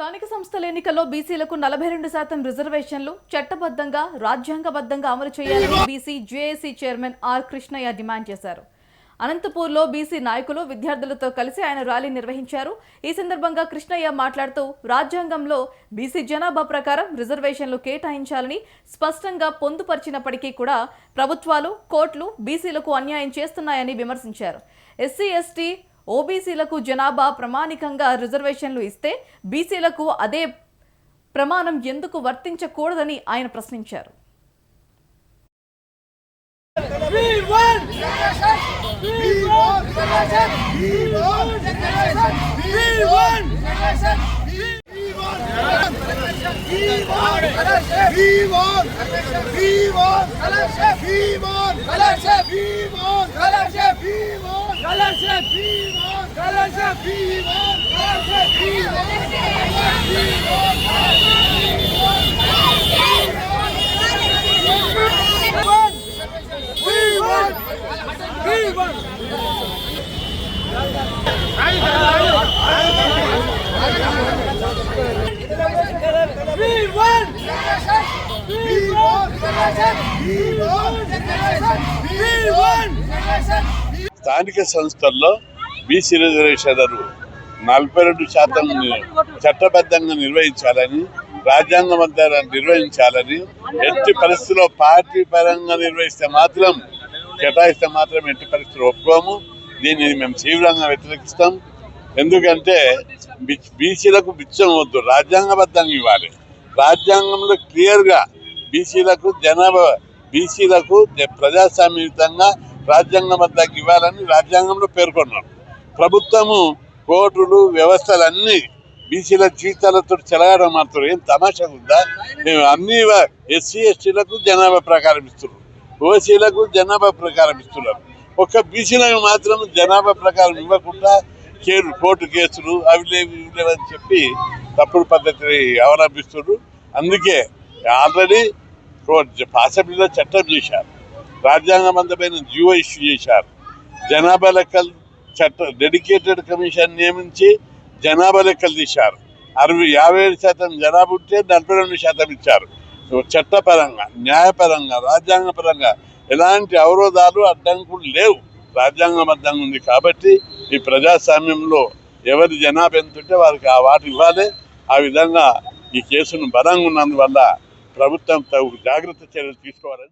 స్థానిక సంస్థల ఎన్నికల్లో బీసీలకు నలభై రెండు శాతం రిజర్వేషన్లు చట్టబద్ధంగా రాజ్యాంగబద్ధంగా అమలు చేయాలని BC JAC chairman R Krishnaiah demand చేశారు. అనంతపూర్లో బీసీ నాయకులు విద్యార్థులతో కలిసి ఆయన ర్యాలీ నిర్వహించారు. ఈ సందర్భంగా కృష్ణయ్య మాట్లాడుతూ రాజ్యాంగంలో బీసీ జనాభా ప్రకారం రిజర్వేషన్లు కేటాయించాలని స్పష్టంగా పొందుపరిచినప్పటికీ కూడా ప్రభుత్వాలు కోర్టులు బీసీలకు అన్యాయం చేస్తున్నాయని విమర్శించారు. ఎస్సీ ఎస్టీ ఓబీసీలకు జనాభా ప్రమాణికంగా రిజర్వేషన్లు ఇస్తే బీసీలకు అదే ప్రమాణం ఎందుకు వర్తించకూడదని ఆయన ప్రశ్నించారు We want We won! We won! స్థానిక సంస్థల్లో బీసీ రిజర్వేషన్లను నలభై రెండు శాతం చట్టబద్ధంగా నిర్వహించాలని రాజ్యాంగబద్ధంగా నిర్వహించాలని ఎట్టి పరిస్థితుల్లో పార్టీ పరంగా నిర్వహిస్తే మాత్రం కేటాయిస్తే మాత్రం ఎట్టి పరిస్థితులు ఒప్పుకోము. దీనిని మేము తీవ్రంగా వ్యతిరేకిస్తాం. ఎందుకంటే బి- బీసీలకు బిచ్చం వద్దు రాజ్యాంగబద్ధంగా ఇవ్వాలి. రాజ్యాంగంలో క్లియర్గా బీసీలకు జనాభా బీసీలకు జ- రాజ్యాంగం రాజ్యాంగబద్ధంగా ఇవ్వాలని రాజ్యాంగంలో పేర్కొన్నారు ప్రభుత్వము కోర్టులు వ్యవస్థలన్నీ బీసీల జీవితాలతో చెలగాడం మాత్రం ఏం తమాషా ఉందా? మేము అన్ని ఎస్సీ ఎస్టీలకు జనాభా ప్రకారం ఇస్తున్నాం. ఓసీలకు జనాభా ప్రకారం ఇస్తున్నారు ఒక్క బీసీలకు మాత్రం జనాభా ప్రకారం ఇవ్వకుండా కేసు కోర్టు కేసులు అవి లేవు ఇవి లేవు అని చెప్పి తప్పుడు పద్ధతిని అవలంబిస్తున్నారు. అందుకే ఆల్రెడీ అసెంబ్లీలో చట్టం చేశారు. రాజ్యాంగబద్ధమైన జీవో ఇష్యూ చేశారు. జనాభా లెక్కలు చట్ట డెడికేటెడ్ కమిషన్ నియమించి జనాభా లెక్కలు తీశారు. అరవై యాభై ఏడు శాతం జనాభా ఉంటే నలభై రెండు శాతం ఇచ్చారు. చట్టపరంగా న్యాయపరంగా రాజ్యాంగపరంగా ఎలాంటి అవరోధాలు అడ్డంకులు లేవు. రాజ్యాంగబద్ధంగా ఉంది కాబట్టి ఈ ప్రజాస్వామ్యంలో ఎవరి జనాభా ఎంత ఉంటే వారికి ఆ వాటి ఇవ్వాలి. ఆ విధంగా ఈ కేసును బలంగా ఉన్నందువల్ల ప్రభుత్వం తగు జాగ్రత్త చర్యలు తీసుకోవాలని